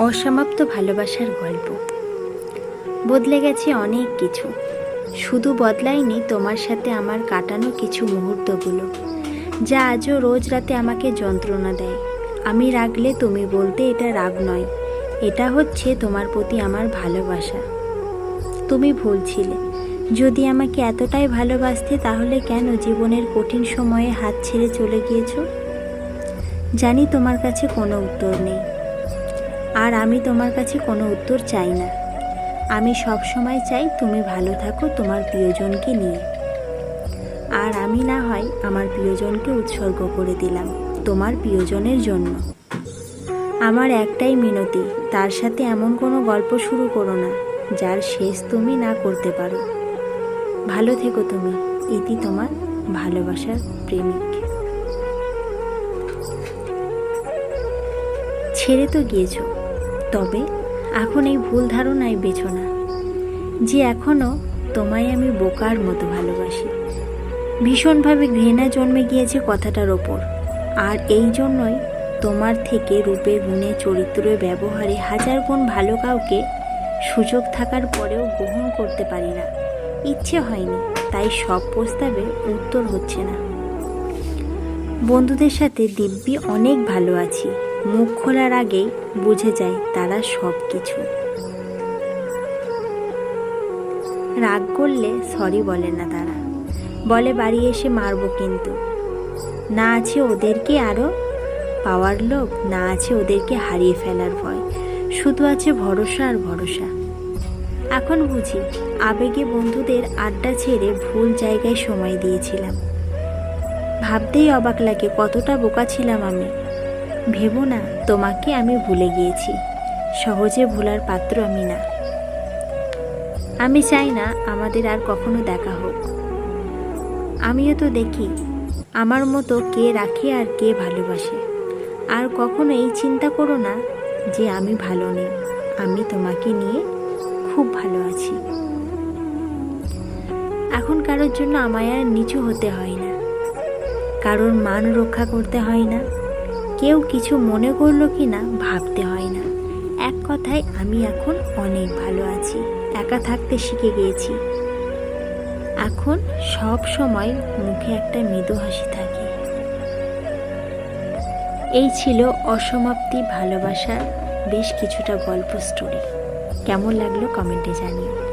অসমাপ্ত ভালোবাসার গল্প। বদলে গেছে অনেক কিছু। শুধু বদলায়নি তোমার সাথে আমার কাটানো কিছু মুহূর্তগুলো, যা আজও রোজ রাতে আমাকে যন্ত্রণা দেয়। আমি রাগলে তুমি বলতে এটা রাগ নয়, এটা হচ্ছে তোমার প্রতি আমার ভালোবাসা। তুমি ভুল ছিলে। যদি আমাকে এতটাই ভালোবাসতে তাহলে কেন জীবনের কঠিন সময়ে হাত ছেড়ে চলে গিয়েছো? জানি তোমার কাছে কোনো উত্তর নেই। আর আমি তোমার কাছে কোনো উত্তর চাই না। আমি সব সময় চাই তুমি ভালো থাকো তোমার প্রিয়জনকে নিয়ে। আর আমি না হয় আমার প্রিয়জনকে উৎসর্গ করে দিলাম তোমার প্রিয়জনের জন্য। আমার একটাই মিনতি, তার সাথে এমন কোনো গল্প শুরু করো না, যার শেষ তুমি না করতে পারো। ভালো থেকো তুমি, ইতি তোমার ভালোবাসার প্রেমিক। ছেড়ে তো গিয়েছো তবে এখন এই ভুল ধারণায় বেছো না যে এখনও তোমায় আমি বোকার মতো ভালোবাসি। ভীষণভাবে ঘৃণা জন্মে গিয়েছে কথাটার ওপর। আর এই জন্যই তোমার থেকে রূপে, গুণে, চরিত্রে, ব্যবহারে হাজার গুণ ভালো কাউকে সুযোগ থাকার পরেও গ্রহণ করতে পারি না। ইচ্ছে হয়নি, তাই সব প্রস্তাবে উত্তর হচ্ছে না। বন্ধুদের সাথে দিব্যি অনেক ভালো আছি। মুখ খোলার আগেই বুঝে যায় তারা সব কিছু রাগ করলে সরি বলে না তারা। বলে, বাড়ি এসে মারবো কিন্তু। না আছে ওদেরকে আরও পাওয়ার লোভ, না আছে ওদেরকে হারিয়ে ফেলার ভয়। শুধু আছে ভরসা আর ভরসা। এখন বুঝি, আবেগে বন্ধুদের আড্ডা ছেড়ে ভুল জায়গায় সময় দিয়েছিলাম। ভাবতেই অবাক লাগে কতটা বোকা ছিলাম আমি। ভেবো না, তোমাকে আমি ভুলে গিয়েছি। সহজে ভোলার পাত্র আমি না। আমি চাই না আমাদের আর কখনো দেখা হোক। আমিও তো দেখি, আমার মতো কে রাখে আর কে ভালোবাসে। আর কখনো এই চিন্তা করো না যে আমি ভালো নেই, আমি তোমাকে নিয়ে খুব ভালো আছি। এখন কারোর জন্য আমায় আর নিচু হতে হয় না। কারোর মান রক্ষা করতে হয় না। কেউ কিছু মনে করল কি না ভাবতে হয় না। এক কথায় আমি এখন অনেক ভালো আছি, একা থাকতে শিখে গিয়েছি। এখন সব সময় মুখে একটা মৃদু হাসি থাকে। এই ছিল অসমাপ্তি ভালোবাসার বেশ কিছুটা গল্প স্টোরি কেমন লাগল কমেন্টে জানিও।